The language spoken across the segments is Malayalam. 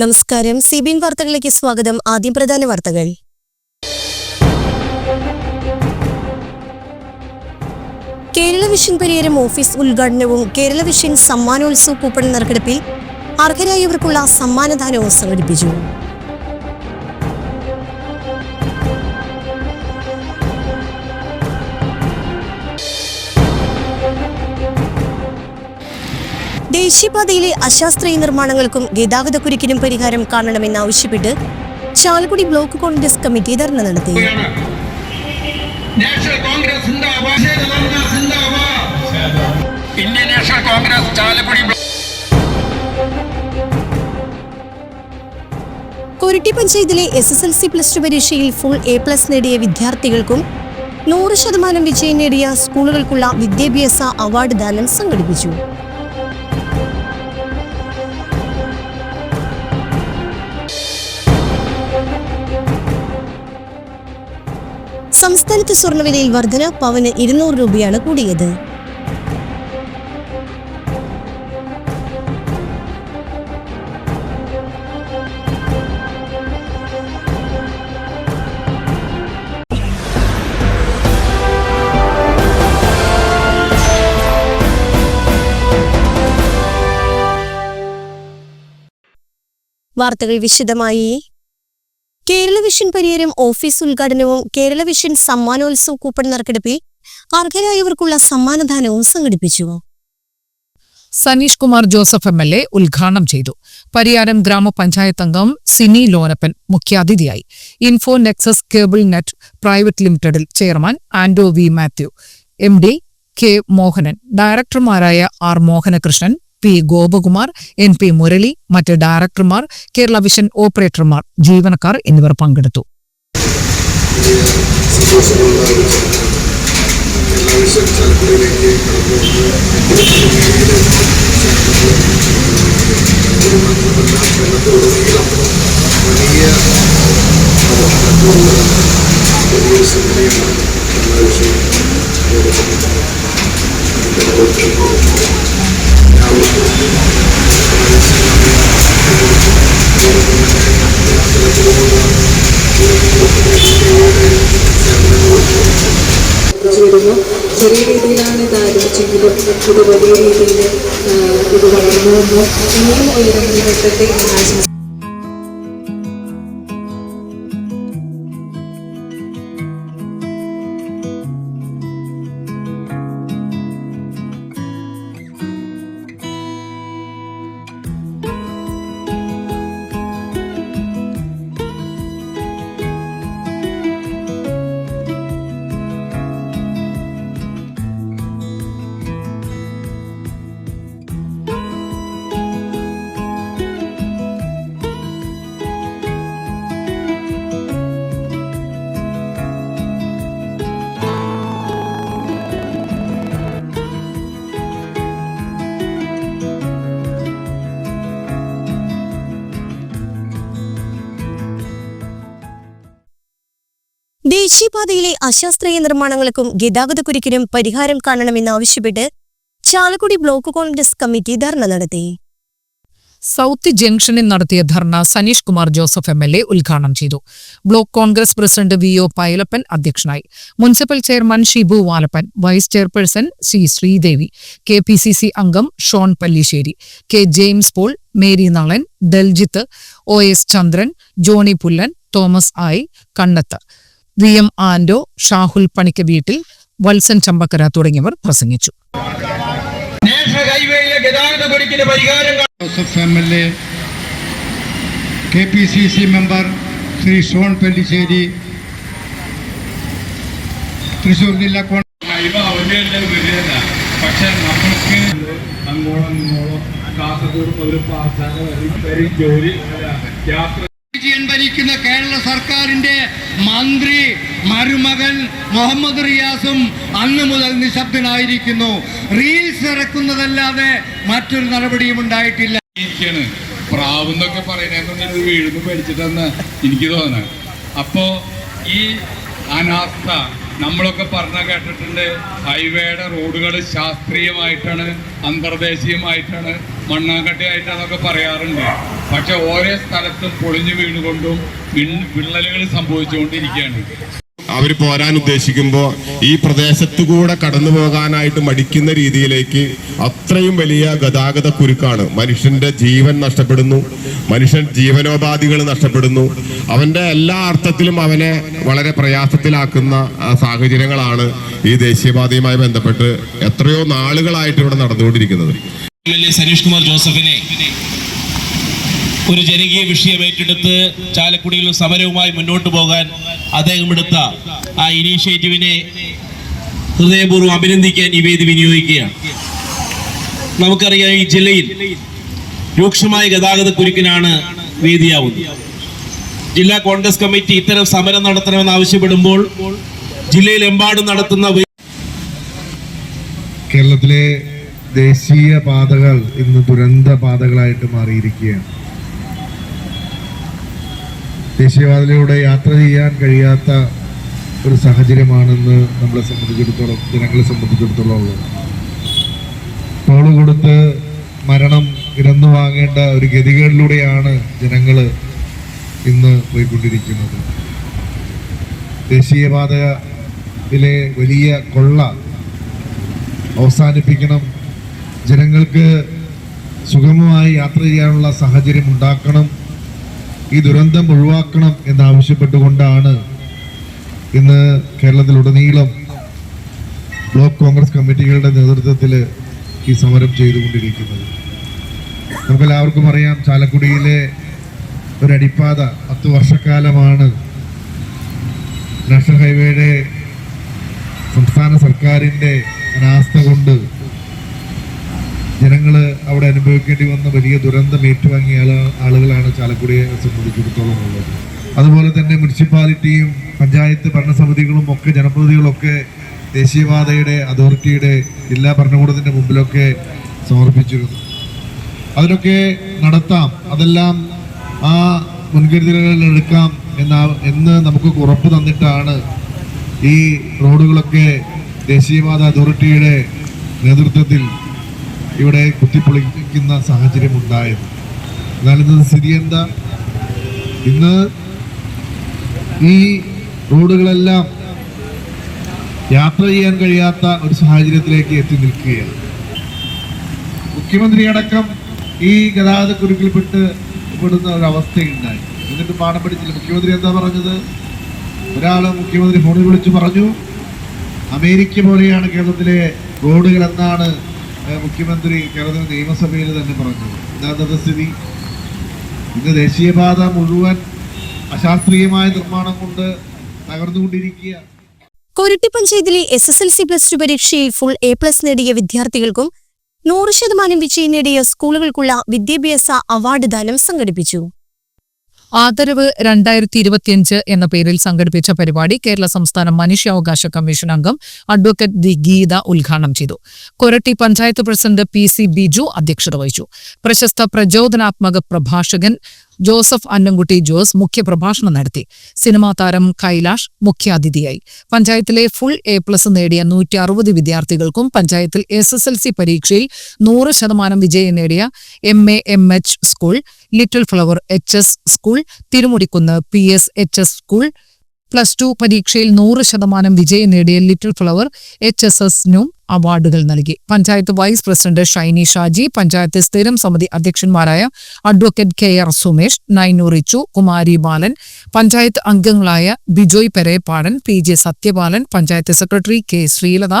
നമസ്കാരം. സിബിൻ വാർത്തകളിലേക്ക് സ്വാഗതം. ആദ്യം പ്രധാന വാർത്തകൾ. കേരള വിഷൻ പരിഹാരം ഓഫീസ് ഉദ്ഘാടനവും കേരള വിഷൻ സമ്മാനോത്സവ കൂപ്പൺ നറുക്കെടുപ്പിൽ അർഹരായവർക്കുള്ള സമ്മാനദാനവും സംഘടിപ്പിച്ചു. ദേശീയപാതയിലെ അശാസ്ത്രീയ നിർമ്മാണങ്ങൾക്കും ഗതാഗതക്കുരുക്കിനും പരിഹാരം കാണണമെന്നാവശ്യപ്പെട്ട് ചാലക്കുടി ബ്ലോക്ക് കോൺഗ്രസ് കമ്മിറ്റി ധർണ നടത്തി. Indian national Congress Chalakudy block Koratty പഞ്ചായത്തിലെ S S L C plus two പരീക്ഷയിൽ ഫുൾ എ പ്ലസ് നേടിയ വിദ്യാർത്ഥികൾക്കും നൂറ് ശതമാനം വിജയം നേടിയ സ്കൂളുകൾക്കുള്ള വിദ്യാഭ്യാസ അവാർഡ് ദാനം സംഘടിപ്പിച്ചു. സംസ്ഥാനത്ത് സ്വർണവിലയിൽ വർധന പവന് ഇരുന്നൂറ് രൂപയാണ് കൂടിയത്. വാർത്തകൾ വിശദമായി. കേരള വിഷൻ പരിഹാരം ഓഫീസ് ഉദ്ഘാടനവും കേരള വിഷൻ സമ്മാനോത്സവ കൂപ്പൺ നറുക്കെടുപ്പിൽ അർഹരായവർക്കുള്ള സമ്മാനദാനവും സംഘടിപ്പിച്ചു. Saneesh Kumar Joseph M L A ഉദ്ഘാടനം ചെയ്തു. പരിയാരം ഗ്രാമപഞ്ചായത്ത് അംഗം സിനി ലോനപ്പൻ മുഖ്യാതിഥിയായി. Info Nexus cable net private ലിമിറ്റഡിൽ chairman Ando V Mathew. M D K Mohanan. ഡയറക്ടർമാരായ R Mohanakrishnan P Gopakumar N P Murali മറ്റ് ഡയറക്ടർമാർ കേരള വിഷൻ ഓപ്പറേറ്റർമാർ ജീവനക്കാർ എന്നിവർ പങ്കെടുത്തു. വരുന്നു ചെറിയ രീതിയിലാണ് ഇത് ആരംഭിച്ചെങ്കിലും ഇത് വലിയ രീതിയിൽ ഇത് വളർന്നു വന്നു ഇനിയും ഉയരങ്ങളിൽ എത്തട്ടെ എന്ന് ആശംസിക്കുന്നു ദേശീയപാതയിലെ അശാസ്ത്രീയ നിർമ്മാണങ്ങൾക്കും ഗതാഗതക്കുരുക്കിനും പരിഹാരം കാണണമെന്നാവശ്യപ്പെട്ട് ചാലക്കുടി ബ്ലോക്ക് കോൺഗ്രസ് കമ്മിറ്റി ധർണ നടത്തി. സൗത്ത് ജംഗ്ഷനിൽ നടത്തിയ ധർണ Saneesh Kumar Joseph M L A ഉദ്ഘാടനം ചെയ്തു. Block Congress president V O Pailappan അധ്യക്ഷനായി. Municipal chairman Shibu Valappan vice chairperson C Sreedevi K P C C അംഗം Shone Pallissery K James Paul Mary Nalan Daljith O S Chandran Johny Pullan Thomas ആയി കണ്ണത്ത്. വി എം ആൻഡോ ഷാഹുൽ പണിക്ക വീട്ടിൽ വത്സൻ ചമ്പക്കര തുടങ്ങിയവർ പ്രസംഗിച്ചു. K P C C member Shri Shone Pellissery Thrissur ജില്ലാ പക്ഷെ നമ്മൾക്ക് അങ്ങോളം ഇങ്ങോളം കാസർഗോഡ് വരെ ജോലി യാത്ര വിജയൻ ഭരിക്കുന്ന കേരള സർക്കാരിന്റെ മന്ത്രി മരുമകൻ മുഹമ്മദ് റിയാസും അന്ന് മുതൽ നിശബ്ദനായിരിക്കുന്നു. റീൽസ് ഇറക്കുന്നതല്ലാതെ മറ്റൊരു നടപടിയും ഉണ്ടായിട്ടില്ല. പ്രാവെന്നൊക്കെ പറയുന്നത്. വീഴുന്നു പഠിച്ചിട്ടെന്ന് എനിക്ക് തോന്നുന്നു അപ്പോ ഈ അനാസ്ഥ നമ്മളൊക്കെ പറഞ്ഞ കേട്ടിട്ടുണ്ട് ഹൈവേയുടെ റോഡുകൾ ശാസ്ത്രീയമായിട്ടാണ് അന്തർദേശീയമായിട്ടാണ് മണ്ണാങ്കട്ടിയായിട്ടാണെന്നൊക്കെ പറയാറുണ്ട്. പക്ഷെ ഓരോ സ്ഥലത്തും പൊളിഞ്ഞു വീണുകൊണ്ടും വിള്ളലുകൾ സംഭവിച്ചുകൊണ്ടിരിക്കുകയാണ്. അവർ പോരാൻ ഉദ്ദേശിക്കുമ്പോൾ ഈ പ്രദേശത്തു കൂടെ കടന്നു പോകാനായിട്ട് മടിക്കുന്ന രീതിയിലേക്ക് അത്രയും വലിയ ഗതാഗത കുരുക്കാണ്. മനുഷ്യന്റെ ജീവൻ നഷ്ടപ്പെടുന്നു. മനുഷ്യൻ ജീവനോപാധികൾ നഷ്ടപ്പെടുന്നു. അവന്റെ എല്ലാ അർത്ഥത്തിലും അവനെ വളരെ പ്രയാസത്തിലാക്കുന്ന സാഹചര്യങ്ങളാണ് ഈ ദേശീയപാതയുമായി ബന്ധപ്പെട്ട് എത്രയോ നാളുകളായിട്ട് ഇവിടെ നടന്നുകൊണ്ടിരിക്കുന്നത്. സനീഷ് കുമാർ ജോസഫിനെ ഒരു ജനകീയ വിഷയം ഏറ്റെടുത്ത് ചാലക്കുടിയിൽ സമരവുമായി മുന്നോട്ട് പോകാൻ അദ്ദേഹം എടുത്ത ആ ഇനീഷ്യേറ്റീവിനെ ഹൃദയപൂർവം അഭിനന്ദിക്കാൻ ഈ വേദി വിനിയോഗിക്കുകയാണ്. നമുക്കറിയാം ഈ ജില്ലയിൽ രൂക്ഷമായ ഗതാഗത കുരുക്കിനാണ് വേദിയാവുന്നത്. ജില്ലാ കോൺഗ്രസ് കമ്മിറ്റി ഇത്തരം സമരം നടത്തണമെന്ന് ആവശ്യപ്പെടുമ്പോൾ ജില്ലയിലെമ്പാടും നടത്തുന്ന കേരളത്തിലെ ദേശീയ പാതകൾ ഇന്ന് ദുരന്ത പാതകളായിട്ട് മാറിയിരിക്കുകയാണ്. ദേശീയപാതയിലൂടെ യാത്ര ചെയ്യാൻ കഴിയാത്ത ഒരു സാഹചര്യമാണെന്ന് നമ്മളെ സംബന്ധിച്ചിടത്തോളം ജനങ്ങളെ സംബന്ധിച്ചിടത്തോളം ഉള്ളത് ടോൾ കൊടുത്ത് മരണം ഇരന്നു വാങ്ങേണ്ട ഒരു ഗതികളിലൂടെയാണ് ജനങ്ങൾ ഇന്ന് പോയിക്കൊണ്ടിരിക്കുന്നത്. ദേശീയപാതയിലെ വലിയ കൊള്ള അവസാനിപ്പിക്കണം. ജനങ്ങൾക്ക് സുഗമമായി യാത്ര ചെയ്യാനുള്ള സാഹചര്യം ഉണ്ടാക്കണം. ഈ ദുരന്തം ഒഴിവാക്കണം എന്നാവശ്യപ്പെട്ടുകൊണ്ടാണ് ഇന്ന് കേരളത്തിലുടനീളം ബ്ലോക്ക് കോൺഗ്രസ് കമ്മിറ്റികളുടെ നേതൃത്വത്തിൽ ഈ സമരം ചെയ്തുകൊണ്ടിരിക്കുന്നത്. നമുക്കെല്ലാവർക്കും അറിയാം ചാലക്കുടിയിലെ ഒരടിപ്പാത പത്ത് വർഷക്കാലമാണ് നാഷണൽ ഹൈവേയുടെ സംസ്ഥാന സർക്കാരിന്റെ അനാസ്ഥ കൊണ്ട് ജനങ്ങൾ അവിടെ അനുഭവിക്കേണ്ടി വന്ന വലിയ ദുരന്തം ഏറ്റുവാങ്ങിയ ആളുകളാണ് ചാലക്കുടിയെ സംബന്ധിച്ചിടത്തോളം ഉള്ളത് അതുപോലെ തന്നെ മുനിസിപ്പാലിറ്റിയും പഞ്ചായത്ത് ഭരണസമിതികളും ഒക്കെ ജനപ്രതിനിധികളൊക്കെ ദേശീയപാതയുടെ അതോറിറ്റിയുടെ ജില്ലാ ഭരണകൂടത്തിന്റെ മുമ്പിലൊക്കെ സമർപ്പിച്ചിരുന്നു. അതിനൊക്കെ നടത്താം. അതെല്ലാം ആ മുൻകരുതലുകൾ എടുക്കാം എന്ന എന്ന് നമുക്ക് ഉറപ്പ് തന്നിട്ടാണ് ഈ റോഡുകളൊക്കെ ദേശീയപാത അതോറിറ്റിയുടെ നേതൃത്വത്തിൽ ഇവിടെ കുത്തിപ്പൊളിക്കുന്ന സാഹചര്യം ഉണ്ടായത്. എന്നാലിന്ന് സ്ഥിതി എന്താ? ഇന്ന് ഈ റോഡുകളെല്ലാം യാത്ര ചെയ്യാൻ കഴിയാത്ത ഒരു സാഹചര്യത്തിലേക്ക് എത്തി നിൽക്കുകയാണ്. മുഖ്യമന്ത്രി അടക്കം ഈ ഗതാഗത കുരുക്കിൽപ്പെട്ട് പെടുന്ന ഒരു അവസ്ഥയുണ്ടായി. എന്നിട്ട് പാഠം പഠിച്ചില്ല മുഖ്യമന്ത്രി എന്താ പറഞ്ഞത്? ഒരാൾ മുഖ്യമന്ത്രി ഫോണിൽ വിളിച്ച് പറഞ്ഞു അമേരിക്ക പോലെയാണ് കേരളത്തിലെ റോഡുകൾ എന്നാണ് മുഖ്യമന്ത്രി കേരളത്തിലെ നിയമസഭയിൽ തന്നെ പറഞ്ഞത് ഇതാ സ്ഥിതി. ഇന്ന് ദേശീയപാത മുഴുവൻ അശാസ്ത്രീയമായ നിർമ്മാണം കൊണ്ട് തകർന്നുകൊണ്ടിരിക്കുക. കൊരട്ടി പഞ്ചായത്തിലെ S S L C plus two പരീക്ഷയിൽ ഫുൾ എ പ്ലസ് നേടിയ വിദ്യാർത്ഥികൾക്കും നൂറ് ശതമാനം വിജയം നേടിയ സ്കൂളുകൾക്കുള്ള വിദ്യാഭ്യാസ അവാർഡ് ദാനം സംഘടിപ്പിച്ചു. ആദരവ് രണ്ടായിരത്തി ഇരുപത്തിയഞ്ച് എന്ന പേരിൽ സംഘടിപ്പിച്ച പരിപാടി കേരള സംസ്ഥാന മനുഷ്യാവകാശ കമ്മീഷൻ അംഗം അഡ്വക്കേറ്റ് ദി ഗീത ഉദ്ഘാടനം ചെയ്തു. കൊരട്ടി പഞ്ചായത്ത് പ്രസിഡന്റ് പി ബിജു അധ്യക്ഷത വഹിച്ചു. പ്രശസ്ത പ്രചോദനാത്മക പ്രഭാഷകൻ ജോസഫ് അന്നംകുട്ടി ജോസ് മുഖ്യപ്രഭാഷണം നടത്തി. സിനിമാ താരം കൈലാഷ് മുഖ്യാതിഥിയായി. പഞ്ചായത്തിലെ ഫുൾ എ പ്ലസ് നേടിയ നൂറ്റി അറുപത് വിദ്യാർത്ഥികൾക്കും പഞ്ചായത്തിൽ എസ് എസ് എൽ സി പരീക്ഷയിൽ നൂറ് ശതമാനം വിജയം നേടിയ M A M H school little flower H S school Thirumudikkunnu P S H S school plus two പരീക്ഷയിൽ നൂറ് ശതമാനം വിജയം നേടിയ ലിറ്റിൽ ഫ്ലവർ എച്ച് എസ് എസിനും അവാർഡുകൾ നൽകി. പഞ്ചായത്ത് വൈസ് പ്രസിഡന്റ് ഷൈനി ഷാജി പഞ്ചായത്ത് സ്ഥിരം സമിതി അധ്യക്ഷന്മാരായ advocate K R Sumesh Richu Kumari Balan panchayat അംഗങ്ങളായ Bijoy Perepadan P J Sathyapalan panchayat secretary K Sreelatha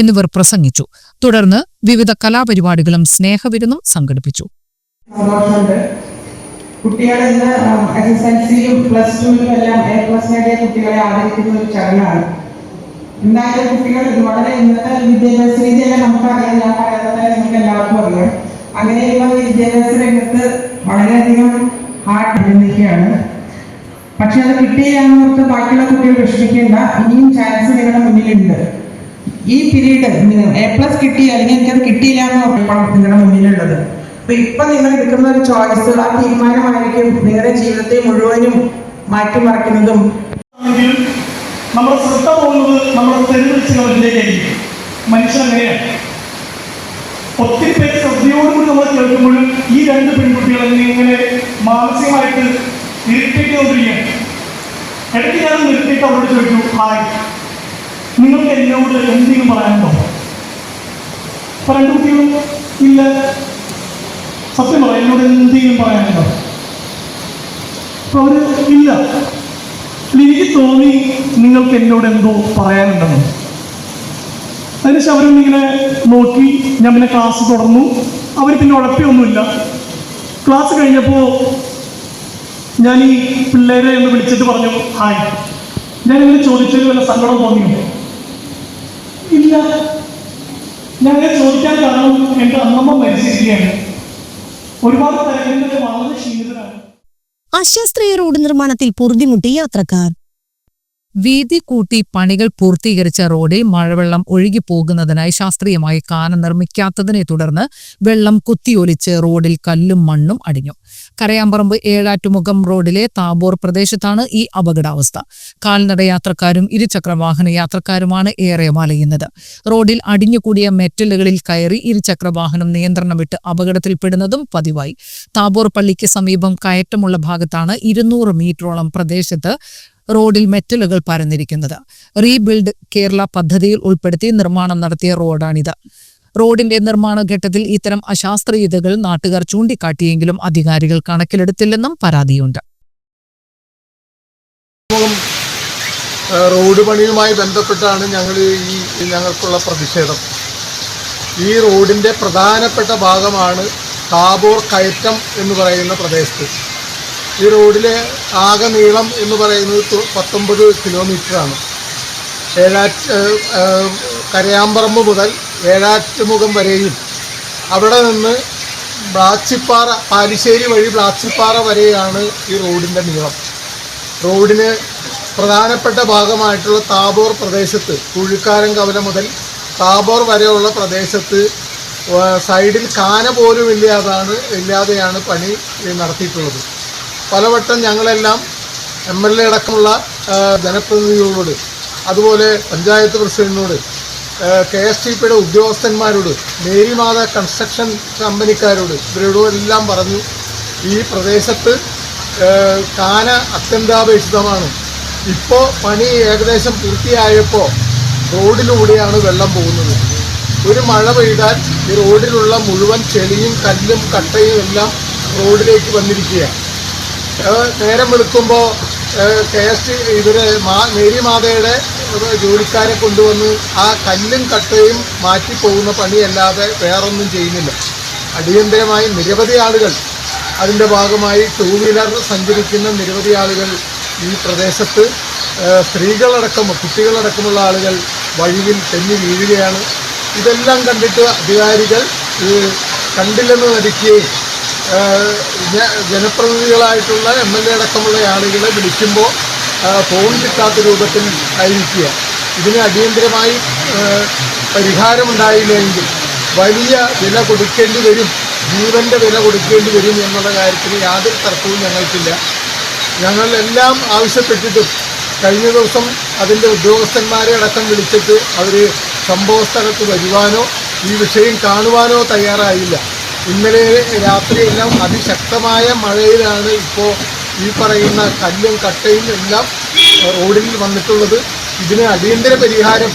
എന്നിവർ പ്രസംഗിച്ചു. തുടർന്ന് വിവിധ കലാപരിപാടികളും സ്നേഹവിരുന്നും സംഘടിപ്പിച്ചു. കുട്ടികൾ ഇന്ന് എസ് എസ് എൽ സിയിലും പ്ലസ് ടുവിലും എല്ലാം എ പ്ലസ് നേടിയ കുട്ടികളെ ആദരിക്കുന്ന ഒരു ചടങ്ങാണ്. എന്തായാലും കുട്ടികൾ വളരെ ഇന്നത്തെ വിദ്യാഭ്യാസ രീതിയല്ല നമുക്കറിയാം. ഞാൻ പറയുന്നത് നിങ്ങൾക്ക് എല്ലാവർക്കും അറിയാം. അങ്ങനെയുള്ള വിദ്യാഭ്യാസ രംഗത്ത് വളരെയധികം ഹാർട്ട് അഭിനന്ദിക്കുകയാണ് പക്ഷെ അത് കിട്ടിയില്ലാന്ന് ഓർത്ത് ബാക്കിയുള്ള കുട്ടികൾ വിഷമിക്കേണ്ട. ഇനിയും ചാൻസ് നിങ്ങളുടെ മുന്നിലുണ്ട്. ഈ പീരീഡ് എ പ്ലസ് കിട്ടി അല്ലെങ്കിൽ എനിക്കത് കിട്ടിയില്ല എന്ന് ഉറപ്പാണ് നിങ്ങളുടെ മുന്നിലുള്ളത്. അപ്പൊ ഇപ്പൊ നിങ്ങൾ എടുക്കുന്ന ഒരു ചോയ്സ് ആ തീരുമാനമായിരിക്കും നിങ്ങളുടെ ജീവിതത്തെ മുഴുവനും മാറ്റിമറിക്കുന്നതും നമ്മുടെ ശ്രദ്ധ പോകുന്നത് നമ്മുടെ തെരുവിളിച്ച് കളത്തിലേക്കായിരിക്കും മനുഷ്യൻ അങ്ങനെയാണ് ഒത്തിരി പേര് ശ്രദ്ധയോടുകൂടി നമ്മൾ കേൾക്കുമ്പോഴും ഈ രണ്ട് പെൺകുട്ടികൾ ഇങ്ങനെ മാനസികമായിട്ട് ഇറിറ്റേറ്റ് ഇടയ്ക്ക് ഞാൻ നിർത്തിയിട്ട് അവരോട് ചോദിച്ചു ഹായ് നിങ്ങൾക്ക് എന്നോട് എന്തെങ്കിലും പറയാനുണ്ടോ? അപ്പൊ രണ്ടു കുട്ടികളും ഇല്ല. സത്യം പറയാം എന്നോട് എന്തെങ്കിലും പറയാനുണ്ടോ? അവർ ഇല്ല. എനിക്ക് തോന്നി നിങ്ങൾക്ക് എന്നോട് എന്തോ പറയാനുണ്ടെന്ന്. അതിനുശേഷം അവരൊന്നിങ്ങനെ നോക്കി. ഞാൻ പിന്നെ ക്ലാസ് തുടർന്നു. അവർ പിന്നെ ഉഴപ്പിയൊന്നുമില്ല. ക്ലാസ് കഴിഞ്ഞപ്പോൾ ഞാൻ ഈ പിള്ളേരെ ഒന്ന് വിളിച്ചിട്ട് പറഞ്ഞു ഹായ്. ഞാൻ ഇങ്ങനെ ചോദിച്ചതിൽ വല്ല സങ്കടം തോന്നിയോ? ഇല്ല. ഞാൻ ചോദിക്കാൻ കാരണം എന്റെ അമ്മമ്മ മരിച്ചിരിക്കുകയാണ്. ഒരുപാട് തരങ്ങളിൽ വളരെ ക്ഷീണിതരാണ്. അശാസ്ത്രീയ റോഡ് നിർമ്മാണത്തിൽ പൊറുതിമുട്ടി യാത്രക്കാർ. വീതി കൂട്ടി പണികൾ പൂർത്തീകരിച്ച റോഡിൽ മഴവെള്ളം ഒഴുകിപ്പോകുന്നതിനായി ശാസ്ത്രീയമായി കാന നിർമ്മിക്കാത്തതിനെ തുടർന്ന് വെള്ളം കുത്തിയൊലിച്ച് റോഡിൽ കല്ലും മണ്ണും അടിഞ്ഞു. കരയാമ്പറമ്പ് ഏഴാറ്റുമുഖം റോഡിലെ താബോർ പ്രദേശത്താണ് ഈ അപകടാവസ്ഥ. കാൽനട യാത്രക്കാരും ഇരുചക്രവാഹന യാത്രക്കാരുമാണ് ഏറെ മലയുന്നത്. റോഡിൽ അടിഞ്ഞുകൂടിയ മെറ്റലുകളിൽ കയറി ഇരുചക്രവാഹനം നിയന്ത്രണം വിട്ട് അപകടത്തിൽപ്പെടുന്നതും പതിവായി. താബോർ പള്ളിക്ക് സമീപം കയറ്റമുള്ള ഭാഗത്താണ് ഇരുന്നൂറ് മീറ്ററോളം പ്രദേശത്ത് റോഡിൽ മെറ്റലുകൾ പരന്നിരിക്കുന്നത്. റീബിൽഡ് കേരള പദ്ധതിയിൽ ഉൾപ്പെടുത്തി നിർമ്മാണം നടത്തിയ റോഡാണിത്. റോഡിന്റെ നിർമ്മാണ ഘട്ടത്തിൽ ഇത്തരം അശാസ്ത്രീയതകൾ നാട്ടുകാർ ചൂണ്ടിക്കാട്ടിയെങ്കിലും അധികാരികൾ കണക്കിലെടുത്തില്ലെന്നും പരാതിയുണ്ട്. റോഡ് പണിയുമായി ബന്ധപ്പെട്ടാണ് ഞങ്ങൾ ഈ ഞങ്ങൾക്കുള്ള പ്രതിഷേധം. ഈ റോഡിന്റെ പ്രധാനപ്പെട്ട ഭാഗമാണ് താബോർ കയറ്റം എന്ന് പറയുന്ന പ്രദേശത്ത്. ഈ റോഡിലെ ആകെ നീളം എന്ന് പറയുന്നത് പത്തൊമ്പത് കിലോമീറ്ററാണ് ഏഹ്, കരയാമ്പറമ്പ് മുതൽ ഏഴാറ്റുമുഖം വരെയും. അവിടെ നിന്ന് ബ്ലാച്ചിപ്പാറ പാലിശ്ശേരി വഴി ബ്ലാച്ചിപ്പാറ വരെയാണ് ഈ റോഡിന്റെ നീളം. റോഡിന് പ്രധാനപ്പെട്ട ഭാഗമായിട്ടുള്ള താബോർ പ്രദേശത്ത് കുഴിക്കാരൻ കവല മുതൽ താബോർ വരെയുള്ള പ്രദേശത്ത് സൈഡിൽ കാന പോലും ഇല്ലാതാണ് ഇല്ലാതെയാണ് പണി നടത്തിയിട്ടുള്ളത്. പലവട്ടം ഞങ്ങളെല്ലാം എം എൽ എ അടക്കമുള്ള ജനപ്രതിനിധികളോട് അതുപോലെ പഞ്ചായത്ത് പ്രസിഡന്റിനോട് കെ എസ് ടി പിയുടെ ഉദ്യോഗസ്ഥന്മാരോട് മേരിമാത കൺസ്ട്രക്ഷൻ കമ്പനിക്കാരോട് ഇവരോടും എല്ലാം പറഞ്ഞു ഈ പ്രദേശത്ത് കാന അത്യന്താപേക്ഷിതമാണ്. ഇപ്പോൾ പണി ഏകദേശം പൂർത്തിയായപ്പോൾ റോഡിലൂടെയാണ് വെള്ളം പോകുന്നത്. ഒരു മഴ പെയ്താൽ ഈ റോഡിലുള്ള മുഴുവൻ ചെളിയും കല്ലും കട്ടയും എല്ലാം റോഡിലേക്ക് വന്നിരിക്കുകയാണ്. നേരം വെളുക്കുമ്പോൾ കെ എസ് ഇവർ മേരി മാതയുടെ ജോലിക്കാരെ കൊണ്ടുവന്ന് ആ കല്ലും കട്ടയും മാറ്റി പോകുന്ന പണിയല്ലാതെ വേറൊന്നും ചെയ്യുന്നില്ല. അടിയന്തരമായി നിരവധി ആളുകൾ അതിന്റെ ഭാഗമായി ടൂ വീലർ സഞ്ചരിക്കുന്ന നിരവധി ആളുകൾ ഈ പ്രദേശത്ത് സ്ത്രീകളടക്കം കുട്ടികളടക്കമുള്ള ആളുകൾ വഴിയിൽ തെന്നി വീഴുകയാണ്. ഇതെല്ലാം കണ്ടിട്ട് അധികാരികൾ കണ്ടില്ലെന്ന് നടിക്കുകയും ജനപ്രതിനിധികളായിട്ടുള്ള എം എൽ എ അടക്കമുള്ള ആളുകളെ വിളിക്കുമ്പോൾ ഫോൺ കിട്ടാത്ത രൂപത്തിൽ ആയിരിക്കുക. ഇതിന് അടിയന്തരമായി പരിഹാരമുണ്ടായില്ലെങ്കിൽ വലിയ വില കൊടുക്കേണ്ടി വരും ജീവന്റെ വില കൊടുക്കേണ്ടി വരും എന്നുള്ള കാര്യത്തിൽ യാതൊരു തർക്കവും ഞങ്ങൾക്കില്ല. ഞങ്ങൾ എല്ലാം ആവശ്യപ്പെട്ടിട്ടും കഴിഞ്ഞ ദിവസം അതിന്റെ ഉദ്യോഗസ്ഥന്മാരെ അടക്കം വിളിച്ചിട്ട് അവർ സംഭവ സ്ഥലത്ത് വരുവാനോ ഈ വിഷയം കാണുവാനോ തയ്യാറായില്ല. ഇന്നലെ രാത്രിയെല്ലാം അതിശക്തമായ മഴയിലാണ് ഇപ്പോൾ ഈ പറയുന്ന കല്ലും കട്ടയും എല്ലാം റോഡിൽ വന്നിട്ടുള്ളത്. ഇതിന് അടിയന്തര പരിഹാരം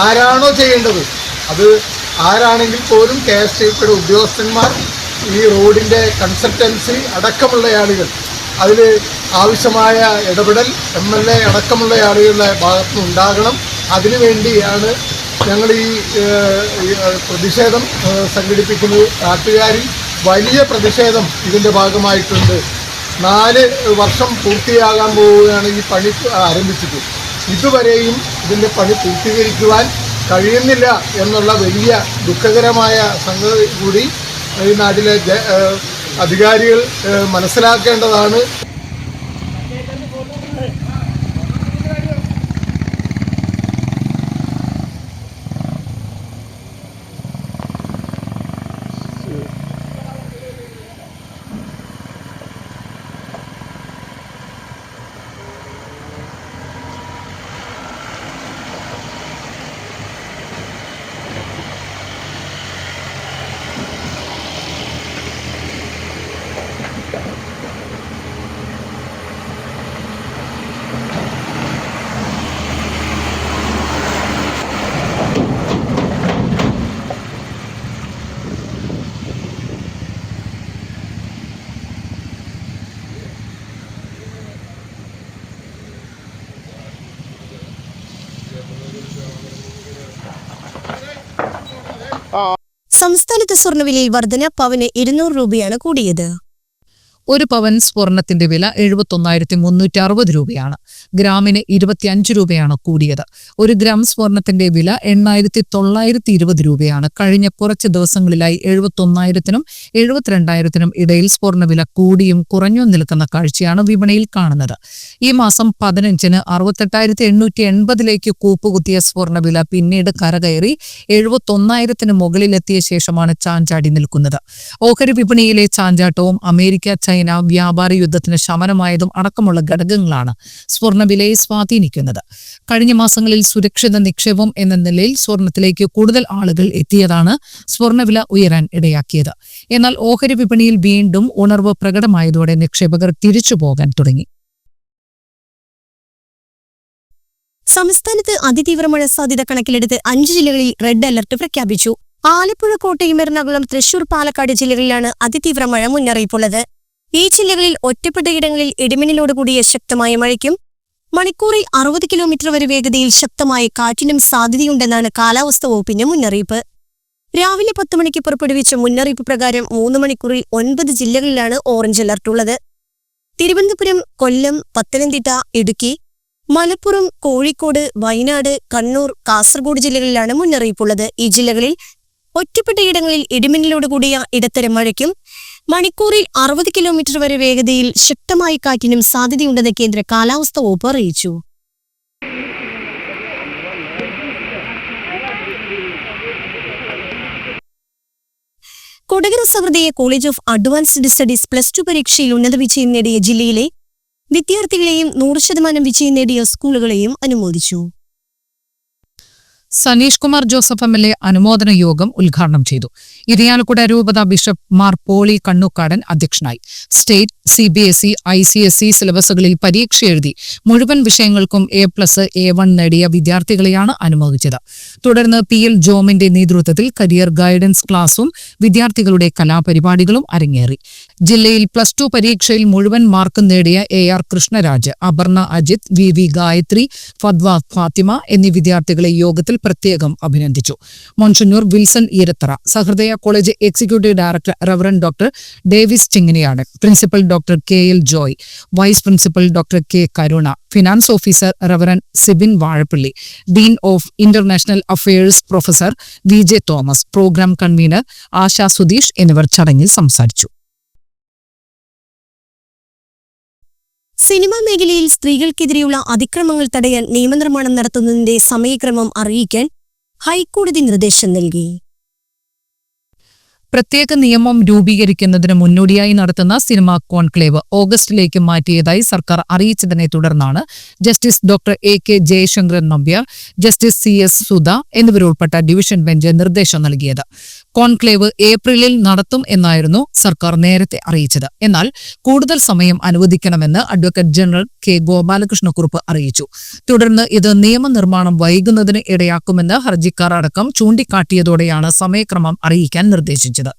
ആരാണോ ചെയ്യേണ്ടത്? അത് ആരാണെങ്കിൽ പോലും കെ എസ് ടി ഉദ്യോഗസ്ഥന്മാർ ഈ റോഡിന്റെ കൺസൾട്ടൻസി അടക്കമുള്ള ആളുകൾ അതിൽ ആവശ്യമായ ഇടപെടൽ എം എൽ എ അടക്കമുള്ള ആളുകളുടെ ഭാഗത്തു നിന്നുണ്ടാകണം അതിനുവേണ്ടിയാണ് ഞങ്ങൾ ഈ പ്രതിഷേധം സംഘടിപ്പിക്കുന്നത് നാട്ടുകാരിൽ വലിയ പ്രതിഷേധം ഇതിന്റെ ഭാഗമായിട്ടുണ്ട്. നാല് വർഷം പൂർത്തിയാകാൻ പോവുകയാണ് ഈ പണി ആരംഭിച്ചത്. ഇതുവരെയും ഇതിന്റെ പണി പൂർത്തീകരിക്കുവാൻ കഴിയുന്നില്ല എന്നുള്ള വലിയ ദുഃഖകരമായ സംഗതി കൂടി ഈ നാട്ടിലെ അധികാരികൾ മനസ്സിലാക്കേണ്ടതാണ്. സംസ്ഥാനത്ത് സ്വർണവിലയിൽ വർധന പവന് ഇരുന്നൂറ് രൂപയാണ് കൂടിയത്. ഒരു പവൻ സ്വർണത്തിന്റെ വില എഴുപത്തൊന്നായിരത്തി മുന്നൂറ്റി അറുപത് രൂപയാണ്. ഗ്രാമിന് ഇരുപത്തിയഞ്ച് രൂപയാണ് കൂടിയത്. ഒരു ഗ്രാം സ്വർണത്തിന്റെ വില എണ്ണായിരത്തി തൊള്ളായിരത്തി ഇരുപത് രൂപയാണ്. കഴിഞ്ഞ കുറച്ച് ദിവസങ്ങളിലായി എഴുപത്തൊന്നായിരത്തിനും എഴുപത്തിരണ്ടായിരത്തിനും ഇടയിൽ സ്വർണവില കൂടിയും കുറഞ്ഞും നിൽക്കുന്ന കാഴ്ചയാണ് വിപണിയിൽ കാണുന്നത്. ഈ മാസം പതിനഞ്ചിന് അറുപത്തെട്ടായിരത്തി എണ്ണൂറ്റി എൺപതിലേക്ക് കൂപ്പുകുത്തിയ സ്വർണവില പിന്നീട് കരകയറി എഴുപത്തൊന്നായിരത്തിന് മുകളിലെത്തിയ ശേഷമാണ് ചാഞ്ചാടി നിൽക്കുന്നത്. ഓഹരി വിപണിയിലെ ചാഞ്ചാട്ടവും അമേരിക്ക ചൈന വ്യാപാര യുദ്ധത്തിന് ശമനമായതും അടക്കമുള്ള ഘടകങ്ങളാണ് സ്വർണവിലയെ സ്വാധീനിക്കുന്നത്. കഴിഞ്ഞ മാസങ്ങളിൽ സുരക്ഷിത നിക്ഷേപം എന്ന നിലയിൽ സ്വർണത്തിലേക്ക് കൂടുതൽ ആളുകൾ എത്തിയതാണ് സ്വർണവില ഉയരാൻ ഇടയാക്കിയത്. എന്നാൽ ഓഹരി വിപണിയിൽ വീണ്ടും ഉണർവ് പ്രകടമായതോടെ നിക്ഷേപകർ തിരിച്ചു പോകാൻ തുടങ്ങി. സംസ്ഥാനത്ത് അതിതീവ്ര മഴ സാധ്യത കണക്കിലെടുത്ത് അഞ്ച് ജില്ലകളിൽ റെഡ് അലർട്ട് പ്രഖ്യാപിച്ചു. ആലപ്പുഴ കോട്ടയം എറണാകുളം തൃശൂർ പാലക്കാട് ജില്ലകളിലാണ് അതിതീവ്ര മഴ മുന്നറിയിപ്പുള്ളത്. ഈ ജില്ലകളിൽ ഒറ്റപ്പെട്ട ഇടങ്ങളിൽ ഇടിമിന്നലോട് കൂടിയ ശക്തമായ മഴയ്ക്കും മണിക്കൂറിൽ അറുപത് കിലോമീറ്റർ വരെ വേഗതയിൽ ശക്തമായ കാറ്റിനും സാധ്യതയുണ്ടെന്നാണ് കാലാവസ്ഥാ വകുപ്പിന്റെ മുന്നറിയിപ്പ്. രാവിലെ പത്ത് മണിക്ക് പുറപ്പെടുവിച്ച മുന്നറിയിപ്പ് പ്രകാരം മൂന്ന് മണിക്കൂറിൽ ഒൻപത് ജില്ലകളിലാണ് ഓറഞ്ച് അലർട്ട് ഉള്ളത്. തിരുവനന്തപുരം കൊല്ലം പത്തനംതിട്ട ഇടുക്കി മലപ്പുറം കോഴിക്കോട് വയനാട് കണ്ണൂർ കാസർഗോഡ് ജില്ലകളിലാണ് മുന്നറിയിപ്പുള്ളത് ഈ ജില്ലകളിൽ ഒറ്റപ്പെട്ട ഇടങ്ങളിൽ ഇടിമിന്നലോട് കൂടിയ ഇടത്തരം മഴയ്ക്കും മണിക്കൂറിൽ അറുപത് കിലോമീറ്റർ വരെ വേഗതയിൽ ശക്തമായ കാറ്റിനും സാധ്യതയുണ്ടെന്ന് കേന്ദ്ര കാലാവസ്ഥാ വകുപ്പ് അറിയിച്ചു. Kodakara സവൃതയെ college of advanced studies plus two പരീക്ഷയിൽ ഉന്നത വിജയം നേടിയ ജില്ലയിലെ വിദ്യാർത്ഥികളെയും നൂറ് ശതമാനം വിജയം നേടിയ സ്കൂളുകളെയും അനുമോദിച്ചു. Saneesh Kumar Joseph M L A അനുമോദന യോഗം ഉദ്ഘാടനം ചെയ്തു. ഇരിയാലക്കുട രൂപത ബിഷപ്പ് മാർ പോളി കണ്ണൂക്കാടൻ അധ്യക്ഷനായി. State C B S E I C S E സിലബസുകളിൽ പരീക്ഷ എഴുതി മുഴുവൻ വിഷയങ്ങൾക്കും എ പ്ലസ് എ വൺ നേടിയ വിദ്യാർത്ഥികളെയാണ് അനുമോദിച്ചത്. തുടർന്ന് പി എൽ ജോമിന്റെ നേതൃത്വത്തിൽ കരിയർ ഗൈഡൻസ് ക്ലാസും വിദ്യാർത്ഥികളുടെ കലാപരിപാടികളും അരങ്ങേറി. ജില്ലയിൽ പ്ലസ് ടു പരീക്ഷയിൽ മുഴുവൻ മാർക്ക് നേടിയ A R Krishnaraj Aparna Ajith V V Gayathri Fadwa Fathima എന്നീ വിദ്യാർത്ഥികളെ യോഗത്തിൽ പ്രത്യേകം അഭിനന്ദിച്ചു. മോൺഷന്നൂർ Wilson Eerathara Sahrudaya college executive director reverend doctor Davis ചിങ്ങിനെയാണ്. Principal doctor K L Joy vice principal doctor K Karuna finance officer reverend Sibin Vazhappilly dean of international affairs professor V J Thomas programme convener Asha Sudheesh എന്നിവർ ചടങ്ങിൽ സംസാരിച്ചു. സിനിമാ മേഖലയിൽ സ്ത്രീകൾക്കെതിരെയുള്ള അതിക്രമങ്ങൾ തടയാൻ നിയമനിർമ്മാണം നടത്തുന്നതിന്റെ സമയക്രമം അറിയിക്കാൻ ഹൈക്കോടതി നിർദ്ദേശം നൽകി. പ്രത്യേക നിയമം രൂപീകരിക്കുന്നതിന് മുന്നോടിയായി നടത്തുന്ന സിനിമാ കോൺക്ലേവ് ഓഗസ്റ്റിലേക്ക് മാറ്റിയതായി സർക്കാർ അറിയിച്ചതിനെ തുടർന്നാണ് justice doctor A K Jayasankaran Nambiar justice C S Sudha എന്നിവരുൾപ്പെട്ട division bench നിർദ്ദേശം നൽകിയത്. കോൺക്ലേവ് ഏപ്രിലിൽ നടത്തും എന്നായിരുന്നു സർക്കാർ നേരത്തെ അറിയിച്ചത്. എന്നാൽ കൂടുതൽ സമയം അനുവദിക്കണമെന്ന് അഡ്വക്കേറ്റ് ജനറൽ കെ ഗോപാലകൃഷ്ണക്കുറുപ്പ് അറിയിച്ചു. തുടർന്ന് ഇത് നിയമനിർമ്മാണം വൈകുന്നതിന് ഇടയാക്കുമെന്ന് ഹർജിക്കാർ അടക്കം ചൂണ്ടിക്കാട്ടിയതോടെയാണ് സമയക്രമം അറിയിക്കാൻ നിർദ്ദേശിച്ചത്.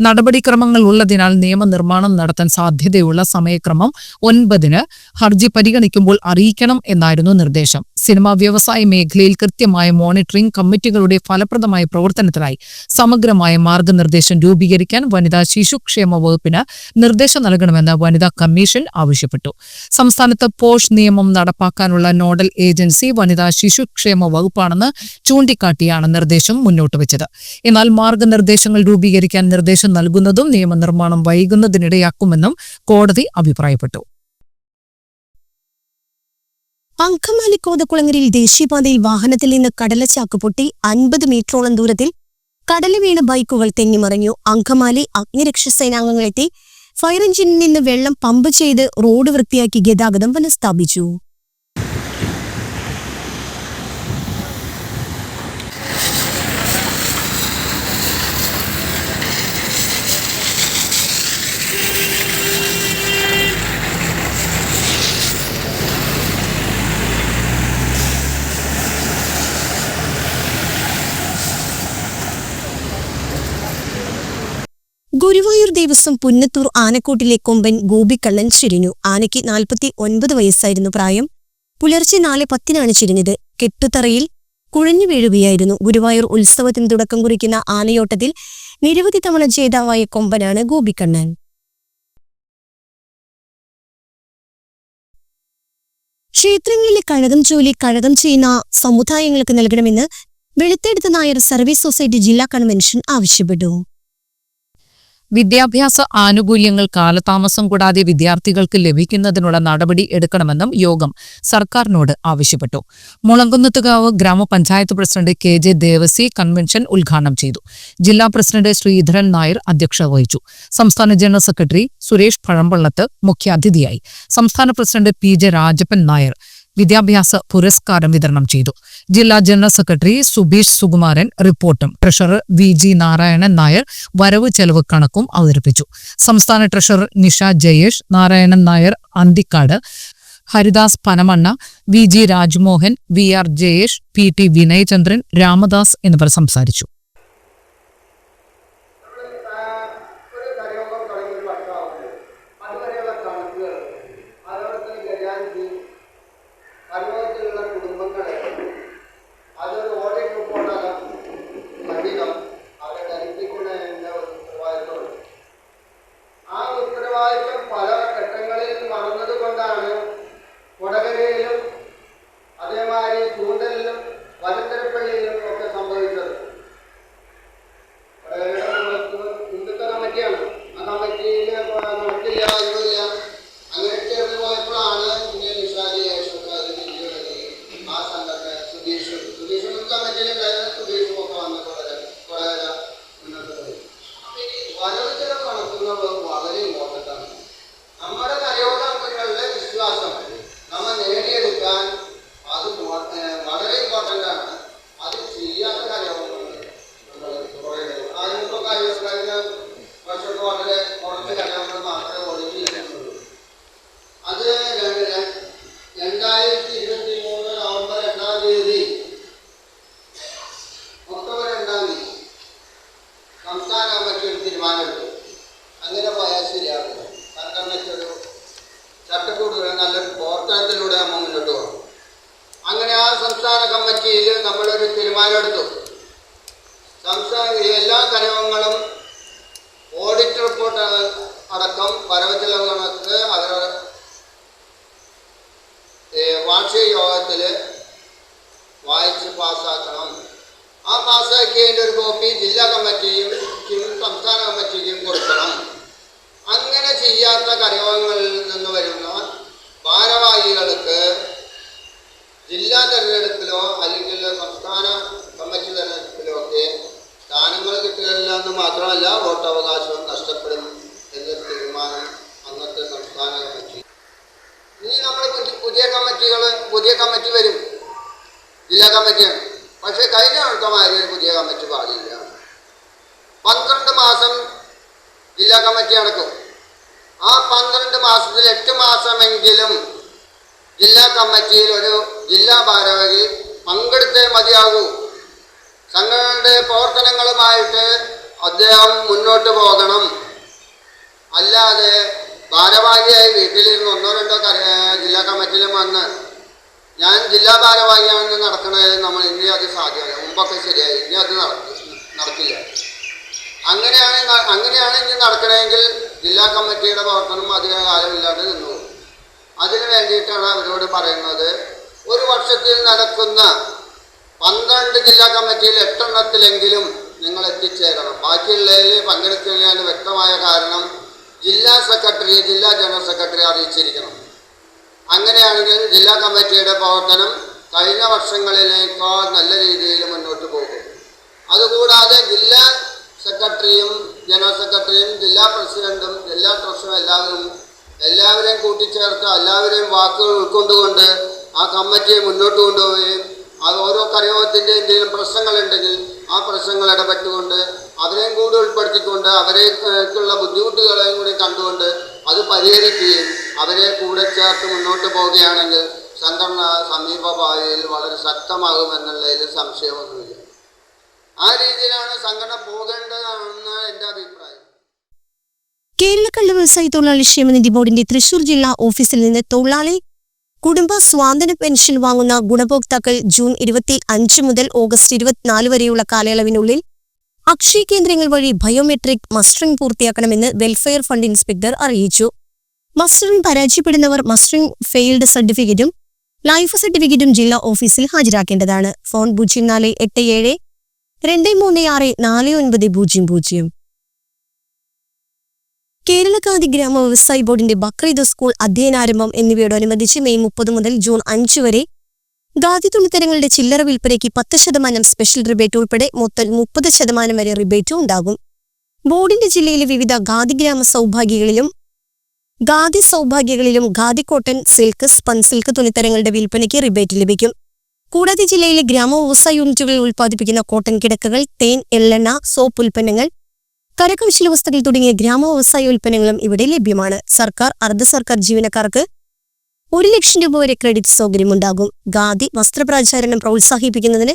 നടപടിക്രമങ്ങൾ ഉള്ളതിനാൽ നിയമനിർമ്മാണം നടത്താൻ സാധ്യതയുള്ള സമയക്രമം ഒൻപതിന് ഹർജി പരിഗണിക്കുമ്പോൾ അറിയിക്കണം എന്നായിരുന്നു നിർദ്ദേശം. സിനിമാ വ്യവസായ മേഖലയിൽ കൃത്യമായ മോണിറ്ററിംഗ് കമ്മിറ്റികളുടെ ഫലപ്രദമായ പ്രവർത്തനത്തിനായി സമഗ്രമായ മാർഗനിർദ്ദേശം രൂപീകരിക്കാൻ വനിതാ ശിശുക്ഷേമ വകുപ്പിന് നിർദ്ദേശം നൽകണമെന്ന് വനിതാ കമ്മീഷൻ ആവശ്യപ്പെട്ടു. സംസ്ഥാനത്ത് പോഷ് നിയമം നടപ്പാക്കാനുള്ള നോഡൽ ഏജൻസി വനിതാ ശിശുക്ഷേമ വകുപ്പാണെന്ന് ചൂണ്ടിക്കാട്ടിയാണ് നിർദ്ദേശം മുന്നോട്ട് വെച്ചത്. എന്നാൽ മാർഗനിർദ്ദേശങ്ങൾ രൂപീകരിക്കാൻ നിർദ്ദേശം നൽകുന്നതും നിയമനിർമ്മാണം വൈകുന്നതിനിടയാക്കുമെന്നും കോടതി അഭിപ്രായപ്പെട്ടു. അങ്കമാലി കോതക്കുളങ്ങരയിൽ ദേശീയപാതയിൽ വാഹനത്തിൽ നിന്ന് കടലച്ചാക്ക് പൊട്ടി അൻപത് മീറ്ററോളം ദൂരത്തിൽ കടല വീണ ബൈക്കുകൾ തെന്നിമറിഞ്ഞു. അങ്കമാലി അഗ്നിരക്ഷാ സേനാംഗങ്ങളെത്തി. ഫയർ എഞ്ചിനിൽ നിന്ന് വെള്ളം പമ്പ് ചെയ്ത് റോഡ് വൃത്തിയാക്കി ഗതാഗതം പുനഃസ്ഥാപിച്ചു. ഗുരുവായൂർ ദേവസ്വം പുന്നത്തൂർ ആനക്കൂട്ടിലെ കൊമ്പൻ ഗോപിക്കള്ളൻ ചിരിഞ്ഞു. ആനയ്ക്ക് നാൽപ്പത്തി ഒൻപത് വയസ്സായിരുന്നു പ്രായം. പുലർച്ചെ നാല് പത്തിനാണ് ചിരിഞ്ഞത്. കെട്ടുതറയിൽ കുഴഞ്ഞു വീഴുകയായിരുന്നു. ഗുരുവായൂർ ഉത്സവത്തിന് തുടക്കം കുറിക്കുന്ന ആനയോട്ടത്തിൽ നിരവധി തവണ ജേതാവായ കൊമ്പനാണ് ഗോപിക്കണ്ണൻ ക്ഷേത്രങ്ങളിലെ കഴകം ജോലി കഴകം ചെയ്യുന്ന സമുദായങ്ങൾക്ക് നൽകണമെന്ന് വെളുത്തെടുത്ത നായർ സർവീസ് സൊസൈറ്റി ജില്ലാ കൺവെൻഷൻ ആവശ്യപ്പെട്ടു. വിദ്യാഭ്യാസ ആനുകൂല്യങ്ങൾ കാലതാമസം കൂടാതെ വിദ്യാർത്ഥികൾക്ക് ലഭിക്കുന്നതിനുള്ള നടപടി എടുക്കണമെന്നും യോഗം സർക്കാരിനോട് ആവശ്യപ്പെട്ടു. മുളങ്കുന്നത്തുകാവ് ഗ്രാമപഞ്ചായത്ത് president K J Devassy convention ഉദ്ഘാടനം ചെയ്തു. ജില്ലാ പ്രസിഡന്റ് ശ്രീധരൻ നായർ അധ്യക്ഷത വഹിച്ചു. സംസ്ഥാന ജനറൽ സെക്രട്ടറി സുരേഷ് പഴമ്പള്ളത്ത് മുഖ്യാതിഥിയായി. സംസ്ഥാന president P J Rajappan Nair വിദ്യാഭ്യാസ പുരസ്കാരം വിതരണം ചെയ്തു. ജില്ലാ ജനറൽ സെക്രട്ടറി സുബീഷ് സുകുമാരൻ റിപ്പോർട്ടും treasurer V G Narayanan Nair വരവ് ചെലവ് കണക്കും അവതരിപ്പിച്ചു. സംസ്ഥാന treasurer Nisha Jayesh Narayanan Nair Anthikad Haridas Panamanna V G Rajmohan V R Jayesh P T Vinayachandran Ramadas എന്നിവർ സംസാരിച്ചു. മാത്രമല്ല വോട്ടവകാശവും നഷ്ടപ്പെടും എന്നൊരു തീരുമാനം അന്നത്തെ സംസ്ഥാന കമ്മിറ്റി ഇനി നമ്മൾ പുതിയ കമ്മിറ്റികൾ പുതിയ കമ്മിറ്റി വരും. ജില്ലാ കമ്മിറ്റിയാണ്. പക്ഷേ കഴിഞ്ഞ ഒരു പുതിയ കമ്മിറ്റി പാടില്ല പന്ത്രണ്ട് മാസം ജില്ലാ കമ്മിറ്റി നടക്കും. ആ പന്ത്രണ്ട് മാസത്തിൽ എട്ട് മാസമെങ്കിലും ജില്ലാ കമ്മിറ്റിയിൽ ഒരു ജില്ലാ ഭാരവാഹി പങ്കെടുത്തേ മതിയാകൂ. സംഘടനയുടെ പ്രവർത്തനങ്ങളുമായിട്ട് അദ്ദേഹം മുന്നോട്ട് പോകണം. അല്ലാതെ ഭാരവാഹിയായി വീട്ടിലിരുന്ന് ഒന്നോ രണ്ടോ ജില്ലാ കമ്മിറ്റിയിലും വന്ന് ഞാൻ ജില്ലാ ഭാരവാഹിയാണെന്ന് നടക്കുന്നത് നമ്മൾ ഇനി അത് സാധ്യമല്ല. മുമ്പൊക്കെ ശരിയായി. ഇനി അത് നടക്കില്ല. അങ്ങനെയാണ് അങ്ങനെയാണ് ഇനി നടക്കണമെങ്കിൽ ജില്ലാ കമ്മിറ്റിയുടെ പ്രവർത്തനം അധിക കാലമില്ലാതെ നിന്നു. അതിനു വേണ്ടിയിട്ടാണ് അവരോട് പറയുന്നത്. ഒരു വർഷത്തിൽ നടക്കുന്ന പന്ത്രണ്ട് ജില്ലാ കമ്മിറ്റിയിൽ എട്ടെണ്ണത്തിലെങ്കിലും നിങ്ങൾ എത്തിച്ചേരണം ബാക്കിയുള്ളതിൽ പങ്കെടുക്കുന്നതിന് വ്യക്തമായ കാരണം ജില്ലാ സെക്രട്ടറി ജില്ലാ ജനറൽ സെക്രട്ടറി അറിയിച്ചിരിക്കണം. അങ്ങനെയാണെങ്കിൽ ജില്ലാ കമ്മിറ്റിയുടെ പ്രവർത്തനം കഴിഞ്ഞ വർഷങ്ങളിലേക്കാൾ നല്ല രീതിയിൽ മുന്നോട്ട് പോകും. അതുകൂടാതെ ജില്ലാ സെക്രട്ടറിയും ജനറൽ സെക്രട്ടറിയും ജില്ലാ പ്രസിഡന്റും ജില്ലാ ട്രഷറും എല്ലാവരും എല്ലാവരെയും കൂട്ടിച്ചേർത്ത് എല്ലാവരെയും വാക്കുകൾ ഉൾക്കൊണ്ടുകൊണ്ട് ആ കമ്മിറ്റിയെ മുന്നോട്ട് കൊണ്ടുപോവുകയും അത് ഓരോ കരയോഗത്തിന്റെ എന്തെങ്കിലും പ്രശ്നങ്ങളുണ്ടെങ്കിൽ ആ പ്രശ്നങ്ങൾ ഇടപെട്ടുകൊണ്ട് അതിനെയും കൂടി ഉൾപ്പെടുത്തിക്കൊണ്ട് അവരേക്കുള്ള ബുദ്ധിമുട്ടുകളെയും കൂടി കണ്ടുകൊണ്ട് അത് പരിഹരിക്കുകയും അവരെ കൂടെ ചേർത്ത് മുന്നോട്ട് പോവുകയാണെങ്കിൽ സംഘടന സമീപ ഭാവിയിൽ വളരെ ശക്തമാകുമെന്നുള്ളതിൽ സംശയമൊന്നുമില്ല. ആ രീതിയിലാണ് സംഘടന പോകേണ്ടതാണെന്ന് എന്റെ അഭിപ്രായം. കേരള കള്ള് വ്യവസായ തൊഴിലാളി ക്ഷേമനിധി ബോർഡിന്റെ തൃശൂർ ജില്ലാ ഓഫീസിൽ നിന്ന് തൊഴിലാളി കുടുംബ സ്വാതന്ത്ര്യ പെൻഷൻ വാങ്ങുന്ന ഗുണഭോക്താക്കൾ ജൂൺ ഇരുപത്തി അഞ്ച് മുതൽ ഓഗസ്റ്റ് ഇരുപത്തിനാല് വരെയുള്ള കാലയളവിനുള്ളിൽ അക്ഷയ കേന്ദ്രങ്ങൾ വഴി ബയോമെട്രിക് മസ്റ്ററിംഗ് പൂർത്തിയാക്കണമെന്ന് വെൽഫെയർ ഫണ്ട് ഇൻസ്പെക്ടർ അറിയിച്ചു. മസ്റ്ററിംഗ് പരാജയപ്പെടുന്നവർ മസ്റ്ററിംഗ് ഫെയിൽഡ് സർട്ടിഫിക്കറ്റും ലൈഫ് സർട്ടിഫിക്കറ്റും ജില്ലാ ഓഫീസിൽ ഹാജരാക്കേണ്ടതാണ്. ഫോൺ പൂജ്യം നാല് എട്ട് ഏഴ് രണ്ട് മൂന്ന് ആറ് നാല് ഒൻപത് പൂജ്യം പൂജ്യം. കേരള ഖാദി ഗ്രാമ വ്യവസായ ബോർഡിന്റെ ബക്രീദ് സ്കൂൾ അധ്യയനാരംഭം എന്നിവയോടനുബന്ധിച്ച് മെയ് മുപ്പത് മുതൽ ജൂൺ അഞ്ച് വരെ ഖാദി തുണിത്തരങ്ങളുടെ ചില്ലറ വിൽപ്പനയ്ക്ക് പത്ത് ശതമാനം സ്പെഷ്യൽ റിബേറ്റ് ഉൾപ്പെടെ മൊത്തം മുപ്പത് ശതമാനം വരെ റിബേറ്റും ഉണ്ടാകും. ബോർഡിന്റെ ജില്ലയിലെ വിവിധ ഖാദി ഗ്രാമ സൗഭാഗ്യങ്ങളിലും khadi സൗഭാഗ്യങ്ങളിലും khadi cotton silk spun silk തുണിത്തരങ്ങളുടെ വിൽപ്പനയ്ക്ക് റിബേറ്റ് ലഭിക്കും. കൂടാതെ ജില്ലയിലെ ഗ്രാമ വ്യവസായ യൂണിറ്റുകളിൽ ഉൽപ്പാദിപ്പിക്കുന്ന കോട്ടൺ കിടക്കകൾ തേൻ എള്ളെണ്ണ സോപ്പ് ഉൽപ്പന്നങ്ങൾ കരകൗശല വസ്തുക്കൾ തുടങ്ങിയ ഗ്രാമ വ്യവസായ ഉൽപ്പന്നങ്ങളും ഇവിടെ ലഭ്യമാണ്. സർക്കാർ അർദ്ധ സർക്കാർ ജീവനക്കാർക്ക് ഒരു ലക്ഷം രൂപ വരെ ക്രെഡിറ്റ് സൗകര്യമുണ്ടാകും. ഖാദി വസ്ത്രപ്രാചാരണം പ്രോത്സാഹിപ്പിക്കുന്നതിന്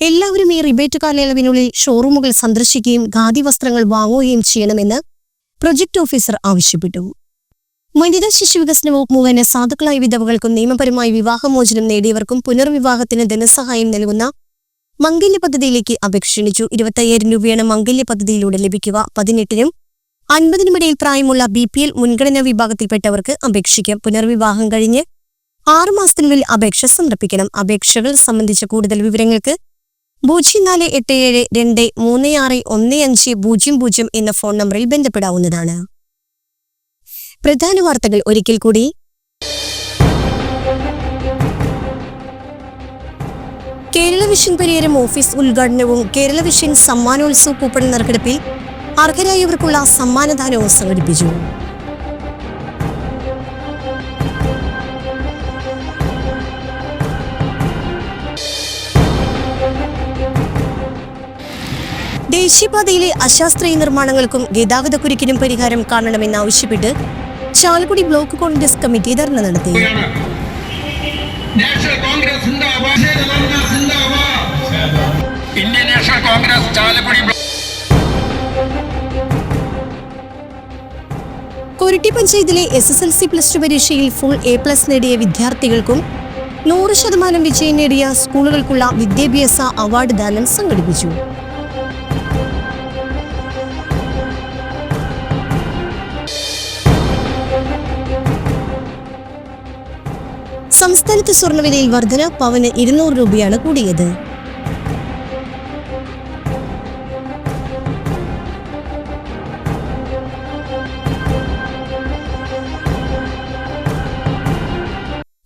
എല്ലാവരും ഈ റിബേറ്റ് കാലയളവിനുള്ളിൽ ഷോറൂമുകൾ സന്ദർശിക്കുകയും ഖാദി വസ്ത്രങ്ങൾ വാങ്ങുകയും ചെയ്യണമെന്ന് പ്രൊജക്ട് ഓഫീസർ ആവശ്യപ്പെട്ടു. വനിതാ ശിശു വികസന വകുപ്പ് മുഖേന സാധുക്കളായ വിധവകൾക്കും നിയമപരമായി വിവാഹമോചനം നേടിയവർക്കും പുനർവിവാഹത്തിന് ധനസഹായം നൽകുന്ന മംഗല്യ പദ്ധതിയിലേക്ക് അപേക്ഷ ഇരുപത്തയ്യായിരം രൂപയാണ് മംഗല്യ പദ്ധതിയിലൂടെ ലഭിക്കുക. പതിനെട്ടിനും അൻപതിനുമിടയിൽ പ്രായമുള്ള ബി പി എൽ മുൻഗണനാ വിഭാഗത്തിൽപ്പെട്ടവർക്ക് അപേക്ഷിക്കാം. പുനർവിവാഹം കഴിഞ്ഞ് ആറുമാസത്തിനുള്ളിൽ അപേക്ഷ സമർപ്പിക്കണം. അപേക്ഷകൾ സംബന്ധിച്ച കൂടുതൽ വിവരങ്ങൾക്ക് പൂജ്യം നാല് എട്ട് ഏഴ് രണ്ട് മൂന്ന് ആറ് ഒന്ന് അഞ്ച് പൂജ്യം പൂജ്യം എന്ന ഫോൺ നമ്പറിൽ ബന്ധപ്പെടാവുന്നതാണ്. പ്രധാന വാർത്തകൾ ഒരിക്കൽ കൂടി. കേരള വിഷൻ പരിഹാരം ഓഫീസ് ഉദ്ഘാടനവും കേരള വിഷൻ സമ്മാനോത്സവ കൂപ്പൺ നറുക്കെടുപ്പിൽ അർഹരായവർക്കുള്ള സമ്മാനദാനവും സംഘടിപ്പിച്ചു ദേശീയപാതയിലെ അശാസ്ത്രീയ നിർമ്മാണങ്ങൾക്കും ഗതാഗതക്കുരുക്കിനും പരിഹാരം കാണണമെന്നാവശ്യപ്പെട്ട് Chalakudy block Congress committee dharna നടത്തി. നാഷണൽ കോൺഗ്രസ് ചാലക്കുടി കൊരട്ടി പഞ്ചായത്തിലെ S S L C plus two പരീക്ഷയിൽ ഫുൾ എ പ്ലസ് നേടിയ വിദ്യാർത്ഥികൾക്കും നൂറ് ശതമാനം വിജയം നേടിയ സ്കൂളുകൾക്കുള്ള വിദ്യാഭ്യാസ അവാർഡ് ദാനം സംഘടിപ്പിച്ചു. സംസ്ഥാനത്ത് സ്വർണവിലയിൽ വർധന പവന് ഇരുന്നൂറ് രൂപയാണ് കൂടിയത്.